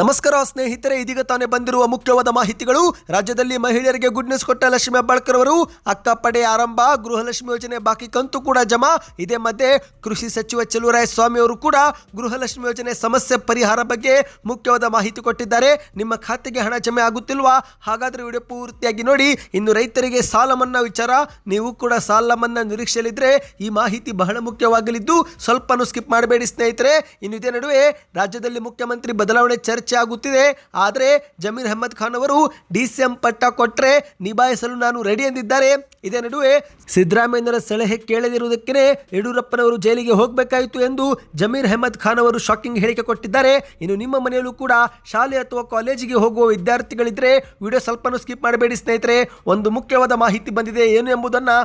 ನಮಸ್ಕಾರ ಸ್ನೇಹಿತರೆ, ಇದೀಗ ತಾನೇ ಬಂದಿರುವ ಮುಖ್ಯವಾದ ಮಾಹಿತಿಗಳು. ರಾಜ್ಯದಲ್ಲಿ ಮಹಿಳೆಯರಿಗೆ ಗುಡ್ ನ್ಯೂಸ್ ಕೊಟ್ಟ ಲಕ್ಷ್ಮಿ ಹೆಬ್ಬಾಳ್ಕರ್ ಅವರು ಅಕ್ಕ ಪಡೆ ಆರಂಭ, ಗೃಹಲಕ್ಷ್ಮಿ ಯೋಜನೆ ಬಾಕಿ ಕಂತು ಕೂಡ ಜಮಾ. ಇದೇ ಮಧ್ಯೆ ಕೃಷಿ ಸಚಿವ ಚೆಲುವರಾಯ ಸ್ವಾಮಿ ಅವರು ಕೂಡ ಗೃಹಲಕ್ಷ್ಮಿ ಯೋಜನೆ ಸಮಸ್ಯೆ ಪರಿಹಾರ ಬಗ್ಗೆ ಮುಖ್ಯವಾದ ಮಾಹಿತಿ ಕೊಟ್ಟಿದ್ದಾರೆ. ನಿಮ್ಮ ಖಾತೆಗೆ ಹಣ ಜಮೆ ಆಗುತ್ತಿಲ್ವಾ? ಹಾಗಾದ್ರೆ ವಿಡಿಯೋ ಪೂರ್ತಿಯಾಗಿ ನೋಡಿ. ಇನ್ನು ರೈತರಿಗೆ ಸಾಲ ಮನ್ನಾ ವಿಚಾರ, ನೀವು ಕೂಡ ಸಾಲ ಮನ್ನಾ ನಿರೀಕ್ಷೆಯಲ್ಲಿದ್ದರೆ ಈ ಮಾಹಿತಿ ಬಹಳ ಮುಖ್ಯವಾಗಲಿದ್ದು, ಸ್ವಲ್ಪನೂ ಸ್ಕಿಪ್ ಮಾಡಬೇಡಿ ಸ್ನೇಹಿತರೆ. ಇನ್ನು ಇದೇ ನಡುವೆ ರಾಜ್ಯದಲ್ಲಿ ಮುಖ್ಯಮಂತ್ರಿ ಬದಲಾವಣೆ ಚರ್ಚೆ ಆಗುತ್ತಿದೆ ಆದರೆ ಜಮೀರ್ ಅಹಮದ್ ಖಾನ್ ಅವರು ಡಿ ಸಿ ಎಂ ಪಟ್ಟ ಕೊಟ್ಟರೆ ನಿಭಾಯಿಸಲು ನಾನು ರೆಡಿ ಎಂದಿದ್ದಾರೆ. ಇದೇ ನಡುವೆ ಸಿದ್ದರಾಮಯ್ಯನವರ ಸಲಹೆ ಕೇಳದಿರುವುದಕ್ಕೆ ಯಡಿಯೂರಪ್ಪನವರು ಜೈಲಿಗೆ ಹೋಗಬೇಕಾಯಿತು ಎಂದು ಜಮೀರ್ ಅಹಮದ್ ಖಾನ್ ಅವರು ಶಾಕಿಂಗ್ ಹೇಳಿಕೆ ಕೊಟ್ಟಿದ್ದಾರೆ. ಇನ್ನು ನಿಮ್ಮ ಮನೆಯಲ್ಲೂ ಕೂಡ ಶಾಲೆ ಅಥವಾ ಕಾಲೇಜಿಗೆ ಹೋಗುವ ವಿದ್ಯಾರ್ಥಿಗಳಿದ್ರೆ ವಿಡಿಯೋ ಸ್ವಲ್ಪನೂ ಸ್ಕಿಪ್ ಮಾಡಬೇಡಿ ಸ್ನೇಹಿತರೆ. ಒಂದು ಮುಖ್ಯವಾದ ಮಾಹಿತಿ ಬಂದಿದೆ. ಏನು ಎಂಬುದನ್ನು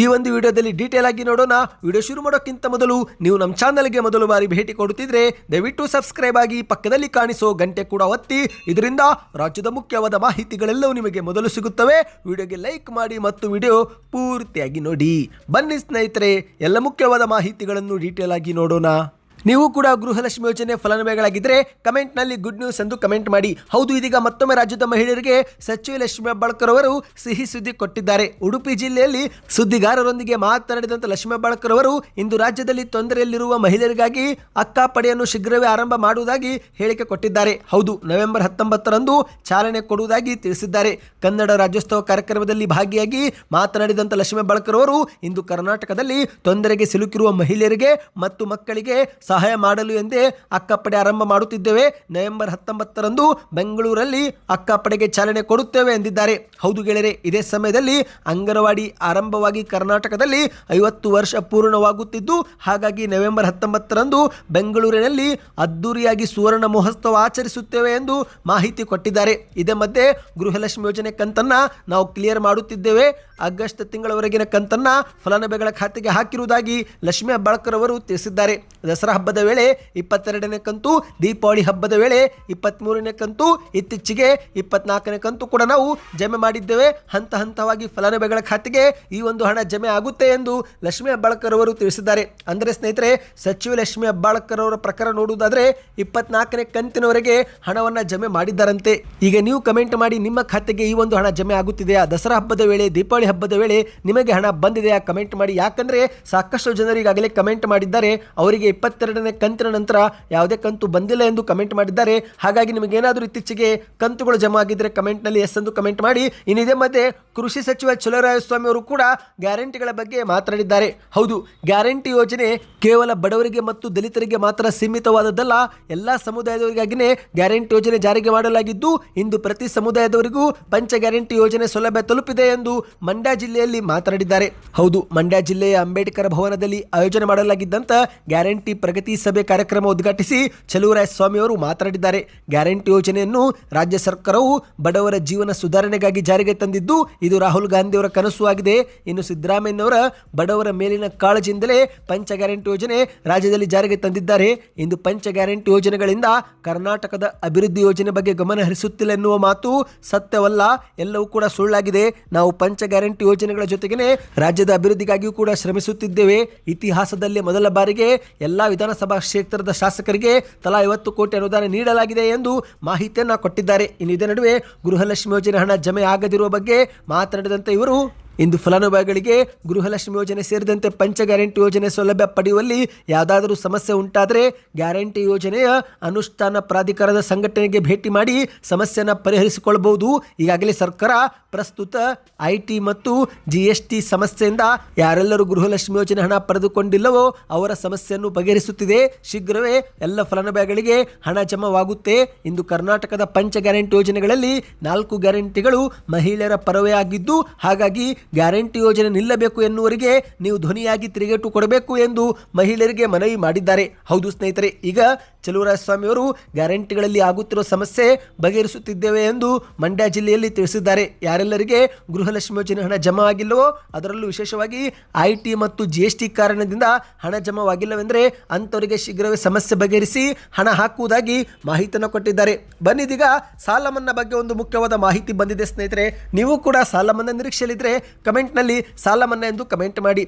ಈ ಒಂದು ವಿಡಿಯೋದಲ್ಲಿ ಡೀಟೇಲ್ ಆಗಿ ನೋಡೋಣ. ವಿಡಿಯೋ ಶುರು ಮಾಡೋಕ್ಕಿಂತ ಮೊದಲು ನೀವು ನಮ್ಮ ಚಾನಲ್ಗೆ ಮೊದಲು ಬಾರಿ ಭೇಟಿ ಕೊಡುತ್ತಿದ್ರೆ ದಯವಿಟ್ಟು ಸಬ್ಸ್ಕ್ರೈಬ್ ಆಗಿ ಪಕ್ಕದಲ್ಲಿ ಕಾಣಿಸೋ ಗಂಟೆ ಕೂಡ ಒತ್ತಿ. ಇದರಿಂದ ರಾಜ್ಯದ ಮುಖ್ಯವಾದ ಮಾಹಿತಿಗಳೆಲ್ಲವೂ ನಿಮಗೆ ಮೊದಲು ಸಿಗುತ್ತವೆ. ವಿಡಿಯೋಗೆ ಲೈಕ್ ಮಾಡಿ ಮತ್ತು ವಿಡಿಯೋ ಪೂರ್ತಿಯಾಗಿ ನೋಡಿ. ಬನ್ನಿ ಸ್ನೇಹಿತರೆ, ಎಲ್ಲ ಮುಖ್ಯವಾದ ಮಾಹಿತಿಗಳನ್ನು ಡೀಟೇಲ್ ಆಗಿ ನೋಡೋಣ. ನೀವು ಕೂಡ ಗೃಹಲಕ್ಷ್ಮಿ ಯೋಜನೆ ಫಲಾನುಭವಿಗಳಾಗಿದ್ದರೆ ಕಮೆಂಟ್ನಲ್ಲಿ ಗುಡ್ ನ್ಯೂಸ್ ಎಂದು ಕಮೆಂಟ್ ಮಾಡಿ. ಹೌದು, ಇದೀಗ ಮತ್ತೊಮ್ಮೆ ರಾಜ್ಯದ ಮಹಿಳೆಯರಿಗೆ ಸಚಿವ ಲಕ್ಷ್ಮಿ ಹೆಬ್ಬಾಳ್ಕರ್ ಅವರು ಸಿಹಿ ಸುದ್ದಿ ಕೊಟ್ಟಿದ್ದಾರೆ. ಉಡುಪಿ ಜಿಲ್ಲೆಯಲ್ಲಿ ಸುದ್ದಿಗಾರರೊಂದಿಗೆ ಮಾತನಾಡಿದಂಥ ಲಕ್ಷ್ಮಿ ಹೆಬ್ಬಾಳ್ಕರ್ ಅವರು, ಇಂದು ರಾಜ್ಯದಲ್ಲಿ ತೊಂದರೆಯಲ್ಲಿರುವ ಮಹಿಳೆಯರಿಗಾಗಿ ಅಕ್ಕ ಪಡೆಯನ್ನು ಶೀಘ್ರವೇ ಆರಂಭ ಮಾಡುವುದಾಗಿ ಹೇಳಿಕೆ ಕೊಟ್ಟಿದ್ದಾರೆ. ಹೌದು, ನವೆಂಬರ್ ಹತ್ತೊಂಬತ್ತರಂದು ಚಾಲನೆ ಕೊಡುವುದಾಗಿ ತಿಳಿಸಿದ್ದಾರೆ. ಕನ್ನಡ ರಾಜ್ಯೋತ್ಸವ ಕಾರ್ಯಕ್ರಮದಲ್ಲಿ ಭಾಗಿಯಾಗಿ ಮಾತನಾಡಿದಂಥ ಲಕ್ಷ್ಮಿ ಹೆಬ್ಬಾಳ್ಕರ್ ಅವರು, ಇಂದು ಕರ್ನಾಟಕದಲ್ಲಿ ತೊಂದರೆಗೆ ಸಿಲುಕಿರುವ ಮಹಿಳೆಯರಿಗೆ ಮತ್ತು ಮಕ್ಕಳಿಗೆ ಸಹಾಯ ಮಾಡಲು ಎಂದೇ ಅಕ್ಕಪಡೆ ಆರಂಭ ಮಾಡುತ್ತಿದ್ದೇವೆ. ನವೆಂಬರ್ ಹತ್ತೊಂಬತ್ತರಂದು ಬೆಂಗಳೂರಲ್ಲಿ ಅಕ್ಕಪಡೆಗೆ ಚಾಲನೆ ಕೊಡುತ್ತೇವೆ ಎಂದಿದ್ದಾರೆ. ಹೌದು ಗೆಳೆಯರೆ, ಇದೇ ಸಮಯದಲ್ಲಿ ಅಂಗನವಾಡಿ ಆರಂಭವಾಗಿ ಕರ್ನಾಟಕದಲ್ಲಿ ಐವತ್ತು ವರ್ಷ ಪೂರ್ಣವಾಗುತ್ತಿದ್ದು, ಹಾಗಾಗಿ ನವೆಂಬರ್ ಹತ್ತೊಂಬತ್ತರಂದು ಬೆಂಗಳೂರಿನಲ್ಲಿ ಅದ್ದೂರಿಯಾಗಿ ಸುವರ್ಣ ಮಹೋತ್ಸವ ಆಚರಿಸುತ್ತೇವೆ ಎಂದು ಮಾಹಿತಿ ಕೊಟ್ಟಿದ್ದಾರೆ. ಇದೇ ಮಧ್ಯೆ ಗೃಹಲಕ್ಷ್ಮಿ ಯೋಜನೆ ಕಂತನ್ನ ನಾವು ಕ್ಲಿಯರ್ ಮಾಡುತ್ತಿದ್ದೇವೆ. ಆಗಸ್ಟ್ ತಿಂಗಳವರೆಗಿನ ಕಂತನ್ನ ಫಲಾನುಭವಿಗಳ ಖಾತೆಗೆ ಹಾಕಿರುವುದಾಗಿ ಲಕ್ಷ್ಮಿ ಹೆಬ್ಬಾಳ್ಕರ್ ಅವರು ತಿಳಿಸಿದ್ದಾರೆ. ದಸರಾ ಹಬ್ಬದ ವೇಳೆ ಇಪ್ಪತ್ತೆರಡನೇ ಕಂತು, ದೀಪಾವಳಿ ಹಬ್ಬದ ವೇಳೆ ಇಪ್ಪತ್ತ್ಮೂರನೇ ಕಂತು, ಇತ್ತೀಚೆಗೆ ಇಪ್ಪತ್ನಾಲ್ಕನೇ ಕಂತು ಕೂಡ ನಾವು ಜಮೆ ಮಾಡಿದ್ದೇವೆ. ಹಂತ ಹಂತವಾಗಿ ಫಲಾನುಭವಿಗಳ ಖಾತೆಗೆ ಈ ಒಂದು ಹಣ ಜಮೆ ಆಗುತ್ತೆ ಎಂದು ಲಕ್ಷ್ಮಿ ಹೆಬ್ಬಾಳ್ಕರ್ ಅವರು ತಿಳಿಸಿದ್ದಾರೆ. ಅಂದರೆ ಸ್ನೇಹಿತರೆ, ಸಚಿವ ಲಕ್ಷ್ಮಿ ಹೆಬ್ಬಾಳ್ಕರ್ ಅವರ ಪ್ರಕಾರ ನೋಡುವುದಾದರೆ ಇಪ್ಪತ್ನಾಲ್ಕನೇ ಕಂತಿನವರೆಗೆ ಹಣವನ್ನು ಜಮೆ ಮಾಡಿದ್ದಾರಂತೆ. ಈಗ ನೀವು ಕಮೆಂಟ್ ಮಾಡಿ ನಿಮ್ಮ ಖಾತೆಗೆ ಈ ಒಂದು ಹಣ ಜಮೆ ಆಗುತ್ತಿದೆಯಾ? ದಸರಾ ಹಬ್ಬದ ವೇಳೆ, ದೀಪಾವಳಿ ಹಬ್ಬದ ವೇಳೆ ನಿಮಗೆ ಹಣ ಬಂದಿದೆಯಾ? ಕಮೆಂಟ್ ಮಾಡಿ. ಯಾಕಂದರೆ ಸಾಕಷ್ಟು ಜನರು ಈಗಾಗಲೇ ಕಮೆಂಟ್ ಮಾಡಿದ್ದಾರೆ. ಅವರಿಗೆ ಇಪ್ಪತ್ತೆರಡನೇ ಕಂತಿನ ನಂತರ ಯಾವುದೇ ಕಂತು ಬಂದಿಲ್ಲ ಎಂದು ಕಮೆಂಟ್ ಮಾಡಿದ್ದಾರೆ. ಹಾಗಾಗಿ ನಿಮಗೆ ಏನಾದರೂ ಇತ್ತೀಚೆಗೆ ಕಂತುಗಳು ಜಮಾ ಆಗಿದ್ದರೆ ಕಮೆಂಟ್ನಲ್ಲಿ ಎಸ್ ಎಂದು ಕಮೆಂಟ್ ಮಾಡಿ. ಇನ್ನಿದೇ ಮತ್ತೆ ಕೃಷಿ ಸಚಿವ ಚಲರಾಯಸ್ವಾಮಿ ಅವರು ಕೂಡ ಗ್ಯಾರಂಟಿಗಳ ಬಗ್ಗೆ ಮಾತನಾಡಿದ್ದಾರೆ. ಹೌದು, ಗ್ಯಾರಂಟಿ ಯೋಜನೆ ಕೇವಲ ಬಡವರಿಗೆ ಮತ್ತು ದಲಿತರಿಗೆ ಮಾತ್ರ ಸೀಮಿತವಾದದ್ದಲ್ಲ, ಎಲ್ಲ ಸಮುದಾಯದವರಿಗಾಗಿಯೇ ಗ್ಯಾರಂಟಿ ಯೋಜನೆ ಜಾರಿಗೆ ಮಾಡಲಾಗಿದ್ದು, ಇಂದು ಪ್ರತಿ ಸಮುದಾಯದವರಿಗೂ ಪಂಚ ಗ್ಯಾರಂಟಿ ಯೋಜನೆ ಸೌಲಭ್ಯ ತಲುಪಿದೆ ಎಂದು ಮಂಡ್ಯ ಜಿಲ್ಲೆಯಲ್ಲಿ ಮಾತನಾಡಿದ್ದಾರೆ. ಹೌದು, ಮಂಡ್ಯ ಜಿಲ್ಲೆಯ ಅಂಬೇಡ್ಕರ್ ಭವನದಲ್ಲಿ ಆಯೋಜನೆ ಮಾಡಲಾಗಿದ್ದಂಥ ಗ್ಯಾರಂಟಿ ಪ್ರಗತಿ ಸಭೆ ಕಾರ್ಯಕ್ರಮ ಉದ್ಘಾಟಿಸಿ ಚಲುವರಾಯ ಸ್ವಾಮಿ ಅವರು ಮಾತನಾಡಿದ್ದಾರೆ. ಗ್ಯಾರಂಟಿ ಯೋಜನೆಯನ್ನು ರಾಜ್ಯ ಸರ್ಕಾರವು ಬಡವರ ಜೀವನ ಸುಧಾರಣೆಗಾಗಿ ಜಾರಿಗೆ ತಂದಿದ್ದು, ಇದು ರಾಹುಲ್ ಗಾಂಧಿಯವರ ಕನಸು ಆಗಿದೆ. ಇನ್ನು ಸಿದ್ದರಾಮಯ್ಯನವರ ಬಡವರ ಮೇಲಿನ ಕಾಳಜಿಯಿಂದಲೇ ಪಂಚ ಗ್ಯಾರಂಟಿ ಯೋಜನೆ ರಾಜ್ಯದಲ್ಲಿ ಜಾರಿಗೆ ತಂದಿದ್ದಾರೆ. ಇಂದು ಪಂಚ ಗ್ಯಾರಂಟಿ ಯೋಜನೆಗಳಿಂದ ಕರ್ನಾಟಕದ ಅಭಿವೃದ್ಧಿ ಯೋಜನೆ ಬಗ್ಗೆ ಗಮನ ಹರಿಸುತ್ತಿಲ್ಲ ಎನ್ನುವ ಮಾತು ಸತ್ಯವಲ್ಲ. ಎಲ್ಲವೂ ಕೂಡ ಸುಳ್ಳಾಗಿದೆ. ನಾವು ಪಂಚ ಗ್ಯಾರಂಟಿ ಯೋಜನೆಗಳ ಜೊತೆಗೇನೆ ರಾಜ್ಯದ ಅಭಿವೃದ್ಧಿಗಾಗಿಯೂ ಕೂಡ ಶ್ರಮಿಸುತ್ತಿದ್ದೇವೆ. ಇತಿಹಾಸದಲ್ಲಿ ಮೊದಲ ಬಾರಿಗೆ ಎಲ್ಲಾ ವಿಧಾನಸಭಾ ಕ್ಷೇತ್ರದ ಶಾಸಕರಿಗೆ ತಲಾ ಐವತ್ತು ಕೋಟಿ ಅನುದಾನ ನೀಡಲಾಗಿದೆ ಎಂದು ಮಾಹಿತಿಯನ್ನು ಕೊಟ್ಟಿದ್ದಾರೆ. ಇನ್ನು ಇದೇ ನಡುವೆ ಗೃಹಲಕ್ಷ್ಮಿ ಯೋಜನೆ ಹಣ ಜಮೆ ಆಗದಿರುವ ಬಗ್ಗೆ ಮಾತನಾಡಿದಂತೆ ಇವರು ಇಂದು ಫಲಾನುಭವಿಗಳಿಗೆ ಗೃಹಲಕ್ಷ್ಮಿ ಯೋಜನೆ ಸೇರಿದಂತೆ ಪಂಚ ಗ್ಯಾರಂಟಿ ಯೋಜನೆ ಸೌಲಭ್ಯ ಪಡೆಯುವಲ್ಲಿ ಯಾವುದಾದರೂ ಸಮಸ್ಯೆ ಉಂಟಾದರೆ ಗ್ಯಾರಂಟಿ ಯೋಜನೆಯ ಅನುಷ್ಠಾನ ಪ್ರಾಧಿಕಾರದ ಸಂಘಟನೆಗೆ ಭೇಟಿ ಮಾಡಿ ಸಮಸ್ಯೆಯನ್ನು ಪರಿಹರಿಸಿಕೊಳ್ಳಬಹುದು ಈಗಾಗಲೇ ಸರ್ಕಾರ ಪ್ರಸ್ತುತ ಐ ಮತ್ತು ಜಿ ಎಸ್ ಟಿ ಸಮಸ್ಯೆಯಿಂದ ಯಾರೆಲ್ಲರೂ ಗೃಹಲಕ್ಷ್ಮಿ ಯೋಜನೆ ಹಣ ಪಡೆದುಕೊಂಡಿಲ್ಲವೋ ಅವರ ಸಮಸ್ಯೆಯನ್ನು ಬಗೆಹರಿಸುತ್ತಿದೆ. ಶೀಘ್ರವೇ ಎಲ್ಲ ಫಲಾನುಭವಿಗಳಿಗೆ ಹಣ ಜಮಾವಾಗುತ್ತೆ. ಇಂದು ಕರ್ನಾಟಕದ ಪಂಚ ಗ್ಯಾರಂಟಿ ಯೋಜನೆಗಳಲ್ಲಿ ನಾಲ್ಕು ಗ್ಯಾರಂಟಿಗಳು ಮಹಿಳೆಯರ ಪರವೇ ಆಗಿದ್ದು ಹಾಗಾಗಿ ಗ್ಯಾರಂಟಿ ಯೋಜನೆ ನಿಲ್ಲಬೇಕು ಎನ್ನುವರಿಗೆ ನೀವು ಧ್ವನಿಯಾಗಿ ತಿರುಗೇಟು ಕೊಡಬೇಕು ಎಂದು ಮಹಿಳೆಯರಿಗೆ ಮನವಿ ಮಾಡಿದ್ದಾರೆ. ಹೌದು ಸ್ನೇಹಿತರೆ, ಈಗ ಸ್ವಾಮಿ ಅವರು ಗ್ಯಾರಂಟಿಗಳಲ್ಲಿ ಆಗುತ್ತಿರುವ ಸಮಸ್ಯೆ ಬಗೆಹರಿಸುತ್ತಿದ್ದೇವೆ ಎಂದು ಮಂಡ್ಯ ಜಿಲ್ಲೆಯಲ್ಲಿ ತಿಳಿಸಿದ್ದಾರೆ. ಯಾರೆಲ್ಲರಿಗೆ ಗೃಹಲಕ್ಷ್ಮಿ ಯೋಜನೆ ಹಣ ಜಮಾ ಆಗಿಲ್ಲವೋ ಅದರಲ್ಲೂ ವಿಶೇಷವಾಗಿ ಐ ಟಿ ಮತ್ತು ಜಿ ಎಸ್ ಟಿ ಕಾರಣದಿಂದ ಹಣ ಜಮಾವಾಗಿಲ್ಲವೆಂದರೆ ಅಂಥವರಿಗೆ ಶೀಘ್ರವೇ ಸಮಸ್ಯೆ ಬಗೆಹರಿಸಿ ಹಣ ಹಾಕುವುದಾಗಿ ಮಾಹಿತಿಯನ್ನು ಕೊಟ್ಟಿದ್ದಾರೆ. ಬನ್ನಿದೀಗ ಸಾಲ ಮನ್ನಾ ಬಗ್ಗೆ ಒಂದು ಮುಖ್ಯವಾದ ಮಾಹಿತಿ ಬಂದಿದೆ ಸ್ನೇಹಿತರೆ. ನೀವು ಕೂಡ ಸಾಲ ಮನ್ನಾ ನಿರೀಕ್ಷೆಯಲ್ಲಿದ್ದರೆ ಕಮೆಂಟ್ನಲ್ಲಿ ಸಾಲ ಮನ್ನಾ ಎಂದು ಕಮೆಂಟ್ ಮಾಡಿ.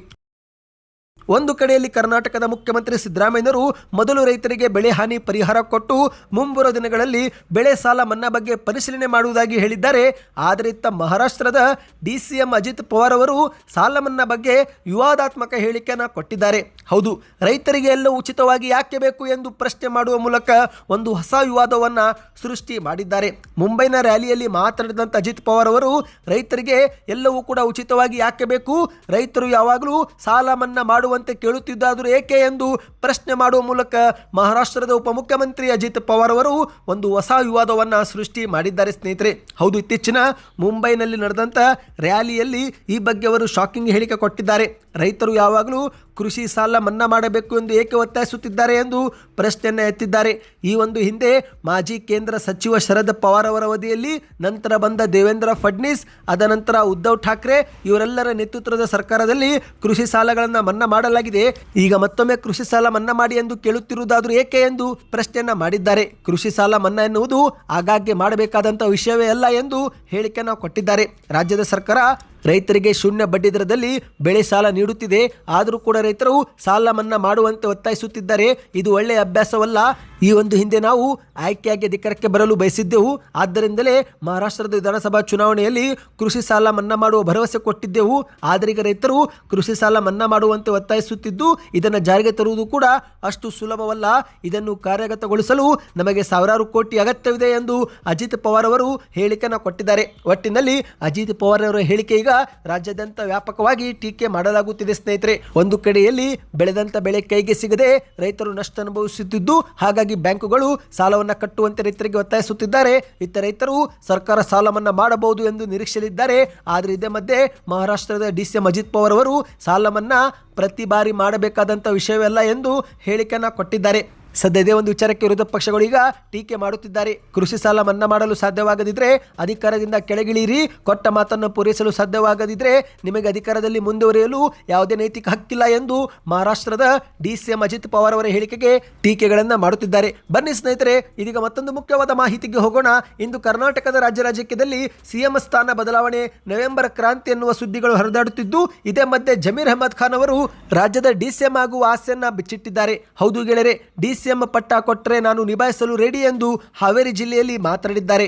ಒಂದು ಕಡೆಯಲ್ಲಿ ಕರ್ನಾಟಕದ ಮುಖ್ಯಮಂತ್ರಿ ಸಿದ್ದರಾಮಯ್ಯನವರು ಮೊದಲು ರೈತರಿಗೆ ಬೆಳೆ ಹಾನಿ ಪರಿಹಾರ ಕೊಟ್ಟು ಮುಂಬರುವ ದಿನಗಳಲ್ಲಿ ಬೆಳೆ ಸಾಲ ಮನ್ನಾ ಬಗ್ಗೆ ಪರಿಶೀಲನೆ ಮಾಡುವುದಾಗಿ ಹೇಳಿದ್ದಾರೆ. ಆದರೆ ಇತ್ತ ಮಹಾರಾಷ್ಟ್ರದ D C M Ajit Pawar ಅವರು ಸಾಲ ಮನ್ನಾ ಬಗ್ಗೆ ವಿವಾದಾತ್ಮಕ ಹೇಳಿಕೆಯನ್ನು ಕೊಟ್ಟಿದ್ದಾರೆ. ಹೌದು, ರೈತರಿಗೆ ಎಲ್ಲ ಉಚಿತವಾಗಿ ಯಾಕೆ ಬೇಕು ಎಂದು ಪ್ರಶ್ನೆ ಮಾಡುವ ಮೂಲಕ ಒಂದು ಹೊಸ ವಿವಾದವನ್ನು ಸೃಷ್ಟಿ ಮಾಡಿದ್ದಾರೆ. ಮುಂಬೈನ ರ್ಯಾಲಿಯಲ್ಲಿ ಮಾತನಾಡಿದಂಥ ಅಜಿತ್ ಪವಾರ್ ಅವರು, ರೈತರಿಗೆ ಎಲ್ಲವೂ ಕೂಡ ಉಚಿತವಾಗಿ ಯಾಕೆ ಬೇಕು? ರೈತರು ಯಾವಾಗಲೂ ಸಾಲ ಮನ್ನಾ ಮಾಡುವಂತೆ ಕೇಳುತ್ತಿದ್ದಾದರೂ ಏಕೆ ಎಂದು ಪ್ರಶ್ನೆ ಮಾಡುವ ಮೂಲಕ ಮಹಾರಾಷ್ಟ್ರದ ಉಪಮುಖ್ಯಮಂತ್ರಿ ಅಜಿತ್ ಪವಾರ್ ಅವರು ಒಂದು ಹೊಸ ವಿವಾದವನ್ನು ಸೃಷ್ಟಿ ಮಾಡಿದ್ದಾರೆ, ಸ್ನೇಹಿತರೆ. ಹೌದು, ಇತ್ತೀಚಿನ ಮುಂಬೈನಲ್ಲಿ ನಡೆದಂಥ ರ್ಯಾಲಿಯಲ್ಲಿ ಈ ಬಗ್ಗೆ ಅವರು ಶಾಕಿಂಗ್ ಹೇಳಿಕೆ ಕೊಟ್ಟಿದ್ದಾರೆ. ರೈತರು ಯಾವಾಗಲೂ ಕೃಷಿ ಸಾಲ ಮನ್ನಾ ಮಾಡಬೇಕು ಎಂದು ಏಕೆ ಒತ್ತಾಯಿಸುತ್ತಿದ್ದಾರೆ ಎಂದು ಪ್ರಶ್ನೆಯನ್ನು ಎತ್ತಿದ್ದಾರೆ. ಈ ಒಂದು ಹಿಂದೆ ಮಾಜಿ ಕೇಂದ್ರ ಸಚಿವ ಶರದ್ ಪವಾರ್ ಅವರ ಅವಧಿಯಲ್ಲಿ, ನಂತರ ಬಂದ ದೇವೇಂದ್ರ ಫಡ್ನೀಸ್ ಅದನಂತರ ಉದ್ಧವ್ ಠಾಕ್ರೆ, ಇವರೆಲ್ಲರ ನೇತೃತ್ವದ ಸರ್ಕಾರದಲ್ಲಿ ಕೃಷಿ ಸಾಲಗಳನ್ನು ಮನ್ನಾ ಮಾಡಲಾಗಿದೆ. ಈಗ ಮತ್ತೊಮ್ಮೆ ಕೃಷಿ ಸಾಲ ಮನ್ನಾ ಮಾಡಿ ಎಂದು ಕೇಳುತ್ತಿರುವುದಾದರೂ ಏಕೆ ಎಂದು ಪ್ರಶ್ನೆಯನ್ನು ಮಾಡಿದ್ದಾರೆ. ಕೃಷಿ ಸಾಲ ಮನ್ನಾ ಎನ್ನುವುದು ಆಗಾಗ್ಗೆ ಮಾಡಬೇಕಾದಂಥ ವಿಷಯವೇ ಅಲ್ಲ ಎಂದು ಹೇಳಿಕೆಯನ್ನು ಕೊಟ್ಟಿದ್ದಾರೆ. ರಾಜ್ಯದ ಸರ್ಕಾರ ರೈತರಿಗೆ ಶೂನ್ಯ ಬಡ್ಡಿ ದರದಲ್ಲಿ ಬೆಳೆ ಸಾಲ ನೀಡುತ್ತಿದೆ. ಆದರೂ ಕೂಡ ರೈತರು ಸಾಲ ಮನ್ನಾ ಮಾಡುವಂತೆ ಒತ್ತಾಯಿಸುತ್ತಿದ್ದಾರೆ. ಇದು ಒಳ್ಳೆಯ ಅಭ್ಯಾಸವಲ್ಲ. ಈ ಒಂದು ಹಿಂದೆ ನಾವು ಆಯ್ಕೆಯಾಗಿ ಅಧಿಕಾರಕ್ಕೆ ಬರಲು ಬಯಸಿದ್ದೆವು. ಆದ್ದರಿಂದಲೇ ಮಹಾರಾಷ್ಟ್ರದ ವಿಧಾನಸಭಾ ಚುನಾವಣೆಯಲ್ಲಿ ಕೃಷಿ ಸಾಲ ಮನ್ನಾ ಮಾಡುವ ಭರವಸೆ ಕೊಟ್ಟಿದ್ದೆವು. ಆದರೆ ಈಗ ರೈತರು ಕೃಷಿ ಸಾಲ ಮನ್ನಾ ಮಾಡುವಂತೆ ಒತ್ತಾಯಿಸುತ್ತಿದ್ದು, ಇದನ್ನು ಜಾರಿಗೆ ತರುವುದು ಕೂಡ ಅಷ್ಟು ಸುಲಭವಲ್ಲ. ಇದನ್ನು ಕಾರ್ಯಗತಗೊಳಿಸಲು ನಮಗೆ ಸಾವಿರಾರು ಕೋಟಿ ಅಗತ್ಯವಿದೆ ಎಂದು ಅಜಿತ್ ಪವಾರ್ ಅವರು ಹೇಳಿಕೆಯನ್ನು ಕೊಟ್ಟಿದ್ದಾರೆ. ಒಟ್ಟಿನಲ್ಲಿ ಅಜಿತ್ ಪವಾರ್ ಅವರ ಹೇಳಿಕೆ ಈಗ ರಾಜ್ಯಾದ್ಯಂತ ವ್ಯಾಪಕವಾಗಿ ಟೀಕೆ ಮಾಡಲಾಗುತ್ತಿದೆ ಸ್ನೇಹಿತರೆ. ಒಂದು ಕಡೆಯಲ್ಲಿ ಬೆಳೆದಂತ ಬೆಳೆ ಕೈಗೆ ಸಿಗದೆ ರೈತರು ನಷ್ಟ ಅನುಭವಿಸುತ್ತಿದ್ದು, ಹಾಗಾಗಿ ಬ್ಯಾಂಕುಗಳು ಸಾಲವನ್ನು ಕಟ್ಟುವಂತೆ ರೈತರಿಗೆ ಒತ್ತಾಯಿಸುತ್ತಿದ್ದಾರೆ. ಇತ್ತ ರೈತರು ಸರ್ಕಾರ ಸಾಲ ಮನ್ನಾ ಮಾಡಬಹುದು ಎಂದು ನಿರೀಕ್ಷೆಯಲ್ಲಿದ್ದಾರೆ. ಆದರೆ ಇದೇ ಮಧ್ಯೆ ಮಹಾರಾಷ್ಟ್ರದ ಡಿ ಸಿ ಅಜಿತ್ ಪವಾರ್ ಅವರು ಸಾಲ ಮನ್ನಾ ಪ್ರತಿ ಬಾರಿ ಮಾಡಬೇಕಾದಂಥ ವಿಷಯವಲ್ಲ ಎಂದು ಹೇಳಿಕೆಯನ್ನು ಕೊಟ್ಟಿದ್ದಾರೆ. ಸದ್ಯ ಇದೇ ಒಂದು ವಿಚಾರಕ್ಕೆ ವಿರೋಧ ಪಕ್ಷಗಳು ಈಗ ಟೀಕೆ ಮಾಡುತ್ತಿದ್ದಾರೆ. ಕೃಷಿ ಸಾಲ ಮನ್ನಾ ಮಾಡಲು ಸಾಧ್ಯವಾಗದಿದ್ದರೆ ಅಧಿಕಾರದಿಂದ ಕೆಳಗಿಳಿಯಿರಿ. ಕೊಟ್ಟ ಮಾತನ್ನು ಪೂರೈಸಲು ಸಾಧ್ಯವಾಗದಿದ್ರೆ ನಿಮಗೆ ಅಧಿಕಾರದಲ್ಲಿ ಮುಂದುವರಿಯಲು ಯಾವುದೇ ನೈತಿಕ ಹಕ್ಕಿಲ್ಲ ಎಂದು ಮಹಾರಾಷ್ಟ್ರದ D C M Ajit Pawar ಅವರ ಹೇಳಿಕೆಗೆ ಟೀಕೆಗಳನ್ನು ಮಾಡುತ್ತಿದ್ದಾರೆ. ಬನ್ನಿ ಸ್ನೇಹಿತರೆ, ಇದೀಗ ಮತ್ತೊಂದು ಮುಖ್ಯವಾದ ಮಾಹಿತಿಗೆ ಹೋಗೋಣ. ಇಂದು ಕರ್ನಾಟಕದ ರಾಜ್ಯ ರಾಜಕೀಯದಲ್ಲಿ ಸಿಎಂ ಸ್ಥಾನ ಬದಲಾವಣೆ ನವೆಂಬರ್ ಕ್ರಾಂತಿ ಎನ್ನುವ ಸುದ್ದಿಗಳು ಹರಿದಾಡುತ್ತಿದ್ದು, ಇದೇ ಮಧ್ಯೆ ಜಮೀರ್ ಅಹಮದ್ ಖಾನ್ ಅವರು ರಾಜ್ಯದ ಡಿಸಿಎಂ ಆಗುವ ಆಸೆಯನ್ನ ಬಿಚ್ಚಿಟ್ಟಿದ್ದಾರೆ. ಹೌದು ಗೆಳೆಯರೆ ಡಿಸಿಎಂ ಪಟ್ಟ ಕೊಟ್ಟರೆ ನಾನು ನಿಭಾಯಿಸಲು ರೆಡಿ ಎಂದು ಹಾವೇರಿ ಜಿಲ್ಲೆಯಲ್ಲಿ ಮಾತನಾಡಿದ್ದಾರೆ.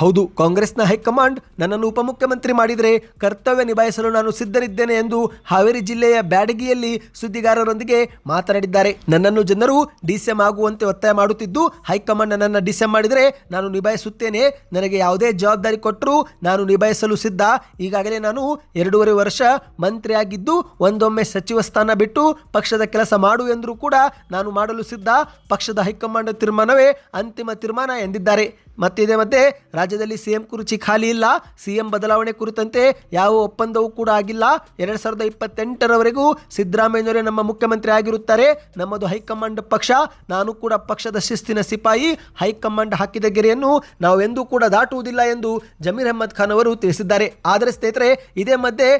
ಹೌದು, ಕಾಂಗ್ರೆಸ್ನ ಹೈಕಮಾಂಡ್ ನನ್ನನ್ನು ಉಪಮುಖ್ಯಮಂತ್ರಿ ಮಾಡಿದರೆ ಕರ್ತವ್ಯ ನಿಭಾಯಿಸಲು ನಾನು ಸಿದ್ಧನಿದ್ದೇನೆ ಎಂದು ಹಾವೇರಿ ಜಿಲ್ಲೆಯ ಬ್ಯಾಡಗಿಯಲ್ಲಿ ಸುದ್ದಿಗಾರರೊಂದಿಗೆ ಮಾತನಾಡಿದ್ದಾರೆ. ನನ್ನನ್ನು ಜನರು ಡಿಸಿಎಂ ಆಗುವಂತೆ ಒತ್ತಾಯ ಮಾಡುತ್ತಿದ್ದು, ಹೈಕಮಾಂಡ್ ನನ್ನನ್ನು ಡಿಸಿಎಂ ಮಾಡಿದರೆ ನಾನು ನಿಭಾಯಿಸುತ್ತೇನೆ. ನನಗೆ ಯಾವುದೇ ಜವಾಬ್ದಾರಿ ಕೊಟ್ಟರೂ ನಾನು ನಿಭಾಯಿಸಲು ಸಿದ್ಧ. ಈಗಾಗಲೇ ನಾನು ಎರಡೂವರೆ ವರ್ಷ ಮಂತ್ರಿಯಾಗಿದ್ದು, ಒಂದೊಮ್ಮೆ ಸಚಿವ ಸ್ಥಾನ ಬಿಟ್ಟು ಪಕ್ಷದ ಕೆಲಸ ಮಾಡು ಎಂದರೂ ಕೂಡ ನಾನು ಮಾಡಲು ಸಿದ್ಧ. ಪಕ್ಷದ ಹೈಕಮಾಂಡ್ ತೀರ್ಮಾನವೇ ಅಂತಿಮ ತೀರ್ಮಾನ ಎಂದಿದ್ದಾರೆ. ಮತ್ತಿದೆ ಮತ್ತೆ, ರಾಜ್ಯದಲ್ಲಿ ಸಿಎಂ ಕುರ್ಚಿ ಖಾಲಿ ಇಲ್ಲ, ಸಿಎಂ ಬದಲಾವಣೆ ಕುರಿತಂತೆ ಯಾವ ಒಪ್ಪಂದವೂ ಕೂಡ ಆಗಿಲ್ಲ. ಎರಡ್ ಸಾವಿರದ ಇಪ್ಪತ್ತೆಂಟರವರೆಗೂ ಸಿದ್ದರಾಮಯ್ಯನವರೇ ನಮ್ಮ ಮುಖ್ಯಮಂತ್ರಿ ಆಗಿರುತ್ತಾರೆ. ನಮ್ಮದು ಹೈಕಮಾಂಡ್ ಪಕ್ಷ, ನಾನು ಕೂಡ ಪಕ್ಷದ ಶಿಸ್ತಿನ ಸಿಪಾಯಿ. ಹೈಕಮಾಂಡ್ ಹಾಕಿದ ಗೆರೆಯನ್ನು ನಾವೆಂದೂ ಕೂಡ ದಾಟುವುದಿಲ್ಲ ಎಂದು ಜಮೀರ್ ಅಹಮದ್ ಖಾನ್ ಅವರು ತಿಳಿಸಿದ್ದಾರೆ. ಆದರೆ ಸ್ನೇಹಿತರೆ, ಇದೇ ಮಧ್ಯೆ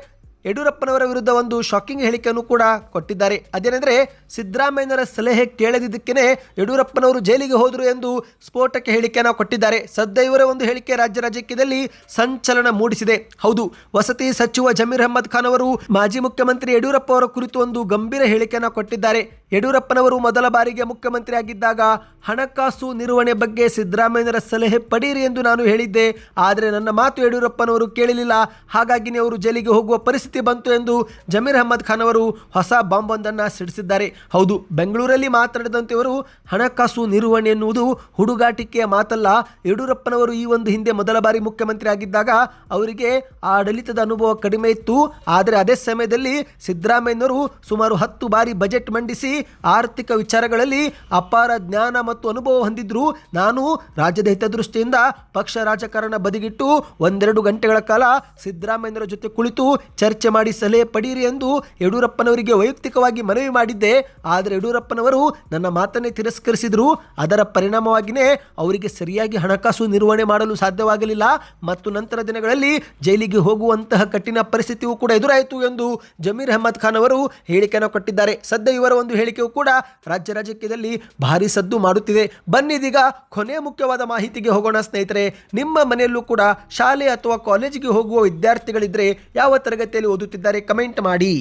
ಯಡಿಯೂರಪ್ಪನವರ ವಿರುದ್ಧ ಒಂದು ಶಾಕಿಂಗ್ ಹೇಳಿಕೆಯನ್ನು ಕೂಡ ಕೊಟ್ಟಿದ್ದಾರೆ. ಅದೇನೆಂದರೆ, ಸಿದ್ದರಾಮಯ್ಯನವರ ಸಲಹೆ ಕೇಳದಿದ್ದಕ್ಕೇ ಯಡಿಯೂರಪ್ಪನವರು ಜೈಲಿಗೆ ಹೋದರು ಎಂದು ಸ್ಫೋಟಕ್ಕೆ ಹೇಳಿಕೆಯನ್ನು ಕೊಟ್ಟಿದ್ದಾರೆ. ಸದ್ಯ ಇವರ ಒಂದು ಹೇಳಿಕೆ ರಾಜ್ಯ ರಾಜಕೀಯದಲ್ಲಿ ಸಂಚಲನ ಮೂಡಿಸಿದೆ. ಹೌದು, ವಸತಿ ಸಚಿವ ಜಮೀರ್ ಅಹಮದ್ ಖಾನ್ ಅವರು ಮಾಜಿ ಮುಖ್ಯಮಂತ್ರಿ ಯಡಿಯೂರಪ್ಪ ಅವರ ಕುರಿತು ಒಂದು ಗಂಭೀರ ಹೇಳಿಕೆಯನ್ನು ಕೊಟ್ಟಿದ್ದಾರೆ. ಯಡಿಯೂರಪ್ಪನವರು ಮೊದಲ ಬಾರಿಗೆ ಮುಖ್ಯಮಂತ್ರಿ ಆಗಿದ್ದಾಗ ಹಣಕಾಸು ನಿರ್ವಹಣೆ ಬಗ್ಗೆ ಸಿದ್ದರಾಮಯ್ಯನವರ ಸಲಹೆ ಪಡೀರಿ ಎಂದು ನಾನು ಹೇಳಿದ್ದೆ. ಆದರೆ ನನ್ನ ಮಾತು ಯಡಿಯೂರಪ್ಪನವರು ಕೇಳಲಿಲ್ಲ. ಹಾಗಾಗಿನೇ ಅವರು ಜೈಲಿಗೆ ಹೋಗುವ ಪರಿಸ್ಥಿತಿ ಬಂತು ಎಂದು ಜಮೀರ್ ಅಹಮದ್ ಖಾನ್ ಅವರು ಹೊಸ ಬಾಂಬ್ ಒಂದನ್ನು ಸಿಡಿಸಿದ್ದಾರೆ. ಹೌದು, ಬೆಂಗಳೂರಲ್ಲಿ ಮಾತನಾಡಿದಂತೆ ಇವರು ಹಣಕಾಸು ನಿರ್ವಹಣೆ ಎನ್ನುವುದು ಹುಡುಗಾಟಿಕೆಯ ಮಾತಲ್ಲ. ಯಡಿಯೂರಪ್ಪನವರು ಈ ಒಂದು ಹಿಂದೆ ಮೊದಲ ಬಾರಿ ಮುಖ್ಯಮಂತ್ರಿ ಆಗಿದ್ದಾಗ ಅವರಿಗೆ ಆಡಳಿತದ ಅನುಭವ ಕಡಿಮೆ ಇತ್ತು. ಆದರೆ ಅದೇ ಸಮಯದಲ್ಲಿ ಸಿದ್ದರಾಮಯ್ಯನವರು ಸುಮಾರು ಹತ್ತು ಬಾರಿ ಬಜೆಟ್ ಮಂಡಿಸಿ ಆರ್ಥಿಕ ವಿಚಾರಗಳಲ್ಲಿ ಅಪಾರ ಜ್ಞಾನ ಮತ್ತು ಅನುಭವ ಹೊಂದಿದ್ರು. ನಾನು ರಾಜ್ಯದ ಹಿತದೃಷ್ಟಿಯಿಂದ ಪಕ್ಷ ರಾಜಕಾರಣ ಬದಿಗಿಟ್ಟು ಒಂದೆರಡು ಗಂಟೆಗಳ ಕಾಲ ಸಿದ್ದರಾಮಯ್ಯನವರ ಜೊತೆ ಕುಳಿತು ಚರ್ಚೆ ಮಾಡಿ ಸಲಹೆ ಪಡೀರಿ ಎಂದು ಯಡಿಯೂರಪ್ಪನವರಿಗೆ ವೈಯಕ್ತಿಕವಾಗಿ ಮನವಿ ಮಾಡಿದ್ದೆ. ಆದರೆ ಯಡಿಯೂರಪ್ಪನವರು ನನ್ನ ಮಾತನ್ನೇ ತಿರಸ್ಕರಿಸಿದರು. ಅದರ ಪರಿಣಾಮವಾಗಿಯೇ ಅವರಿಗೆ ಸರಿಯಾಗಿ ಹಣಕಾಸು ನಿರ್ವಹಣೆ ಮಾಡಲು ಸಾಧ್ಯವಾಗಲಿಲ್ಲ. ಮತ್ತು ನಂತರ ದಿನಗಳಲ್ಲಿ ಜೈಲಿಗೆ ಹೋಗುವಂತಹ ಕಠಿಣ ಪರಿಸ್ಥಿತಿಯೂ ಕೂಡ ಎದುರಾಯಿತು ಎಂದು ಜಮೀರ್ ಅಹಮದ್ ಖಾನ್ ಅವರು ಹೇಳಿಕೆಯನ್ನು ಕೊಟ್ಟಿದ್ದಾರೆ. ಸದ್ಯ ಇವರ ಒಂದು ಹೇಳಿಕೆಯು ಕೂಡ ರಾಜ್ಯ ರಾಜಕೀಯದಲ್ಲಿ ಭಾರಿ ಸದ್ದು ಮಾಡುತ್ತಿದೆ. ಬನ್ನಿದೀಗ ಕೊನೆ ಮುಖ್ಯವಾದ ಮಾಹಿತಿಗೆ ಹೋಗೋಣ ಸ್ನೇಹಿತರೆ. ನಿಮ್ಮ ಮನೆಯಲ್ಲೂ ಕೂಡ ಶಾಲೆ ಅಥವಾ ಕಾಲೇಜಿಗೆ ಹೋಗುವ ವಿದ್ಯಾರ್ಥಿಗಳಿದ್ರೆ ಯಾವ ತರಗತಿಯಲ್ಲಿ ಓದುತ್ತಿದ್ದಾರೆ, ಕಮೆಂಟ್ ಮಾಡಿ.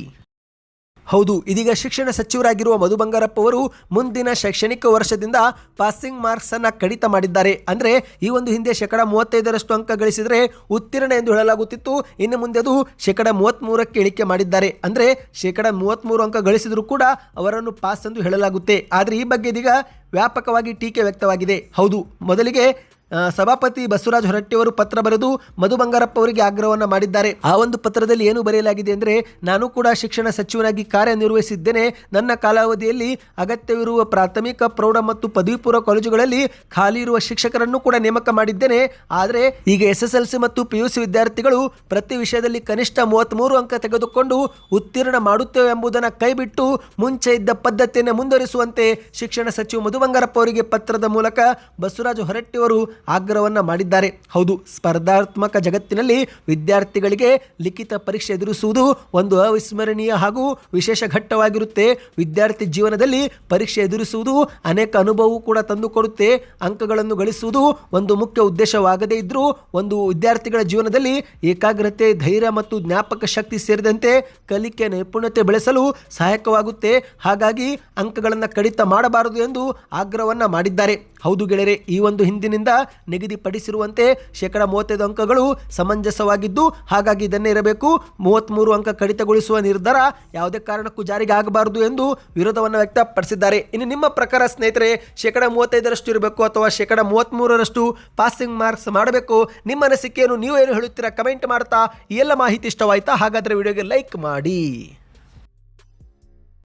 ಹೌದು, ಇದೀಗ ಶಿಕ್ಷಣ ಸಚಿವರಾಗಿರುವ ಮಧು ಬಂಗಾರಪ್ಪ ಅವರು ಮುಂದಿನ ಶೈಕ್ಷಣಿಕ ವರ್ಷದಿಂದ ಪಾಸಿಂಗ್ ಮಾರ್ಕ್ಸ್ ಅನ್ನು ಕಡಿತ ಮಾಡಿದ್ದಾರೆ. ಅಂದ್ರೆ ಈ ಒಂದು ಹಿಂದೆ ಶೇಕಡ ಮೂವತ್ತೈದರಷ್ಟು ಅಂಕ ಗಳಿಸಿದರೆ ಉತ್ತೀರ್ಣ ಎಂದು ಹೇಳಲಾಗುತ್ತಿತ್ತು. ಇನ್ನು ಮುಂದೆ ಅದು ಶೇಕಡ ಮೂವತ್ತ್ಮೂರಕ್ಕೆ ಇಳಿಕೆ ಮಾಡಿದ್ದಾರೆ. ಅಂದ್ರೆ ಶೇಕಡ ಮೂವತ್ತ್ಮೂರು ಅಂಕ ಗಳಿಸಿದರೂ ಕೂಡ ಅವರನ್ನು ಪಾಸ್ ಎಂದು ಹೇಳಲಾಗುತ್ತೆ. ಆದರೆ ಈ ಬಗ್ಗೆ ಇದೀಗ ವ್ಯಾಪಕವಾಗಿ ಟೀಕೆ ವ್ಯಕ್ತವಾಗಿದೆ. ಹೌದು, ಮೊದಲಿಗೆ ಸಭಾಪತಿ ಬಸವರಾಜ ಹೊರಟ್ಟಿಯವರು ಪತ್ರ ಬರೆದು ಮಧು ಬಂಗಾರಪ್ಪ ಅವರಿಗೆ ಆಗ್ರಹವನ್ನು ಮಾಡಿದ್ದಾರೆ. ಆ ಒಂದು ಪತ್ರದಲ್ಲಿ ಏನು ಬರೆಯಲಾಗಿದೆ ಅಂದರೆ, ನಾನು ಕೂಡ ಶಿಕ್ಷಣ ಸಚಿವನಾಗಿ ಕಾರ್ಯನಿರ್ವಹಿಸಿದ್ದೇನೆ. ನನ್ನ ಕಾಲಾವಧಿಯಲ್ಲಿ ಅಗತ್ಯವಿರುವ ಪ್ರಾಥಮಿಕ, ಪ್ರೌಢ ಮತ್ತು ಪದವಿ ಪೂರ್ವ ಕಾಲೇಜುಗಳಲ್ಲಿ ಖಾಲಿ ಇರುವ ಶಿಕ್ಷಕರನ್ನು ಕೂಡ ನೇಮಕ ಮಾಡಿದ್ದೇನೆ. ಆದರೆ, ಈಗ ಎಸ್ ಮತ್ತು ಪಿ ಯು ಸಿ ವಿದ್ಯಾರ್ಥಿಗಳು ಪ್ರತಿ ವಿಷಯದಲ್ಲಿ ಕನಿಷ್ಠ ಮೂವತ್ತ್ಮೂರು ಅಂಕ ತೆಗೆದುಕೊಂಡು ಉತ್ತೀರ್ಣ ಮಾಡುತ್ತೇವೆ ಎಂಬುದನ್ನು ಕೈಬಿಟ್ಟು ಮುಂಚೆ ಇದ್ದ ಪದ್ಧತಿಯನ್ನು ಮುಂದುವರಿಸುವಂತೆ ಶಿಕ್ಷಣ ಸಚಿವ ಮಧು ಬಂಗಾರಪ್ಪ ಅವರಿಗೆ ಪತ್ರದ ಮೂಲಕ ಬಸವರಾಜ ಹೊರಟ್ಟಿಯವರು ಆಗ್ರಹವನ್ನ ಮಾಡಿದ್ದಾರೆ. ಹೌದು, ಸ್ಪರ್ಧಾತ್ಮಕ ಜಗತ್ತಿನಲ್ಲಿ ವಿದ್ಯಾರ್ಥಿಗಳಿಗೆ ಲಿಖಿತ ಪರೀಕ್ಷೆ ಎದುರಿಸುವುದು ಒಂದು ಅವಿಸ್ಮರಣೀಯ ಹಾಗೂ ವಿಶೇಷ ಘಟ್ಟವಾಗಿರುತ್ತೆ. ವಿದ್ಯಾರ್ಥಿ ಜೀವನದಲ್ಲಿ ಪರೀಕ್ಷೆ ಎದುರಿಸುವುದು ಅನೇಕ ಅನುಭವವು ಕೂಡ ತಂದುಕೊಡುತ್ತೆ. ಅಂಕಗಳನ್ನು ಗಳಿಸುವುದು ಒಂದು ಮುಖ್ಯ ಉದ್ದೇಶವಾಗದೇ ಇದ್ದರೂ ಒಂದು ವಿದ್ಯಾರ್ಥಿಗಳ ಜೀವನದಲ್ಲಿ ಏಕಾಗ್ರತೆ, ಧೈರ್ಯ ಮತ್ತು ಜ್ಞಾಪಕ ಶಕ್ತಿ ಸೇರಿದಂತೆ ಕಲಿಕೆ ನೈಪುಣ್ಯತೆ ಬೆಳೆಸಲು ಸಹಾಯಕವಾಗುತ್ತೆ. ಹಾಗಾಗಿ ಅಂಕಗಳನ್ನು ಕಡಿತ ಮಾಡಬಾರದು ಎಂದು ಆಗ್ರಹವನ್ನು ಮಾಡಿದ್ದಾರೆ. ಹೌದು ಗೆಳೆಯರೆ, ಈ ಒಂದು ಹಿಂದಿನಿಂದ ನಿಗದಿಪಡಿಸಿರುವಂತೆ ಶೇಕಡ ಮೂವತ್ತೈದು ಅಂಕಗಳು ಸಮಂಜಸವಾಗಿದ್ದು ಹಾಗಾಗಿ ಇದನ್ನೇ ಇರಬೇಕು. ಮೂವತ್ತ್ಮೂರು ಅಂಕ ಕಡಿತಗೊಳಿಸುವ ನಿರ್ಧಾರ ಯಾವುದೇ ಕಾರಣಕ್ಕೂ ಜಾರಿಗೆ ಆಗಬಾರದು ಎಂದು ವಿರೋಧವನ್ನು ವ್ಯಕ್ತಪಡಿಸಿದ್ದಾರೆ. ಇನ್ನು ನಿಮ್ಮ ಪ್ರಕಾರ ಸ್ನೇಹಿತರೆ, ಶೇಕಡ ಮೂವತ್ತೈದರಷ್ಟು ಇರಬೇಕು ಅಥವಾ ಶೇಕಡ ಮೂವತ್ತ್ಮೂರರಷ್ಟು ಪಾಸಿಂಗ್ ಮಾರ್ಕ್ಸ್ ಮಾಡಬೇಕು? ನಿಮ್ಮ ಅನಿಸಿಕೆಯನ್ನು ನೀವು ಏನು ಹೇಳುತ್ತೀರಾ? ಕಮೆಂಟ್ ಮಾಡ್ತಾ ಎಲ್ಲ ಮಾಹಿತಿ ಇಷ್ಟವಾಯ್ತಾ? ಹಾಗಾದರೆ ವಿಡಿಯೋಗೆ ಲೈಕ್ ಮಾಡಿ.